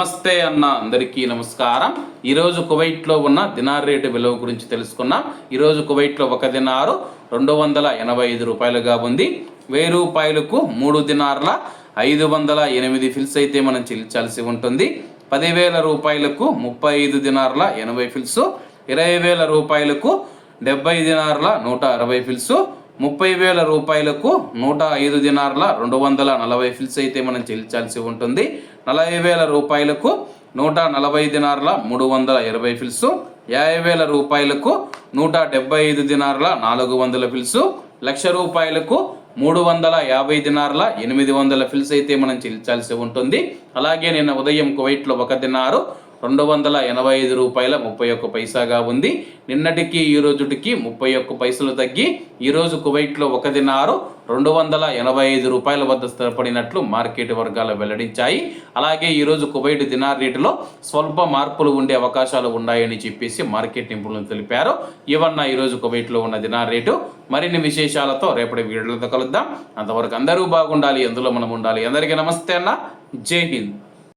నమస్తే అన్న అందరికీ నమస్కారం. ఈరోజు కువైట్లో ఉన్న దినార్ రేటు విలువ గురించి తెలుసుకున్నాం. ఈరోజు కువైట్లో ఒక దినారు రెండు వందల ఎనభై ఐదు రూపాయలుగా ఉంది. వెయ్యి రూపాయలకు మూడు దినార్ల ఐదు వందల ఎనిమిది ఫిల్స్ అయితే మనం చెల్లించాల్సి ఉంటుంది. పదివేల రూపాయలకు ముప్పై ఐదు దినార్ల ఎనభై ఫిల్స్ ఇరవై వేల రూపాయలకు డెబ్బై దినార్ల నూట అరవై ఫిల్స్ ముప్పై వేల రూపాయలకు నూట ఐదు దినార్ల రెండు వందల నలభై ఫిల్స్ అయితే మనం చెల్లించాల్సి ఉంటుంది. నలభై వేల రూపాయలకు నూట నలభై దినార్ల మూడు వందల ఇరవై ఫిల్స్. యాభై వేల రూపాయలకు నూట డెబ్బై ఐదు దినార్ల నాలుగు వందల ఫిల్స్. లక్ష రూపాయలకు మూడు వందల యాభై దినార్ల ఎనిమిది వందల ఫిల్స్ అయితే మనం చెల్లించాల్సి ఉంటుంది. అలాగే నిన్న ఉదయం కువైట్లో ఒక దినారు రెండు వందల ఎనభై ఐదు రూపాయల ముప్పై ఒక్క పైసాగా ఉంది. నిన్నటికి ఈ రోజుటికి ముప్పై ఒక్క పైసలు తగ్గి ఈరోజు కువైట్లో ఒక దినారు రెండు వందల ఎనభై ఐదు రూపాయల వద్ద స్థిరపడినట్లు మార్కెట్ వర్గాలు వెల్లడించాయి. అలాగే ఈరోజు కువైట్ దినార్ రేటులో స్వల్ప మార్పులు ఉండే అవకాశాలు ఉన్నాయని చెప్పేసి మార్కెట్ నిపుణులు తెలిపారు. ఇవన్న ఈరోజు కువైట్లో ఉన్న దినార్ రేటు. మరిన్ని విశేషాలతో రేపటి వీడియోలతో కలుద్దాం. అంతవరకు అందరూ బాగుండాలి ఎందులో మనం ఉండాలి. అందరికీ నమస్తే అన్న. జై హింద్.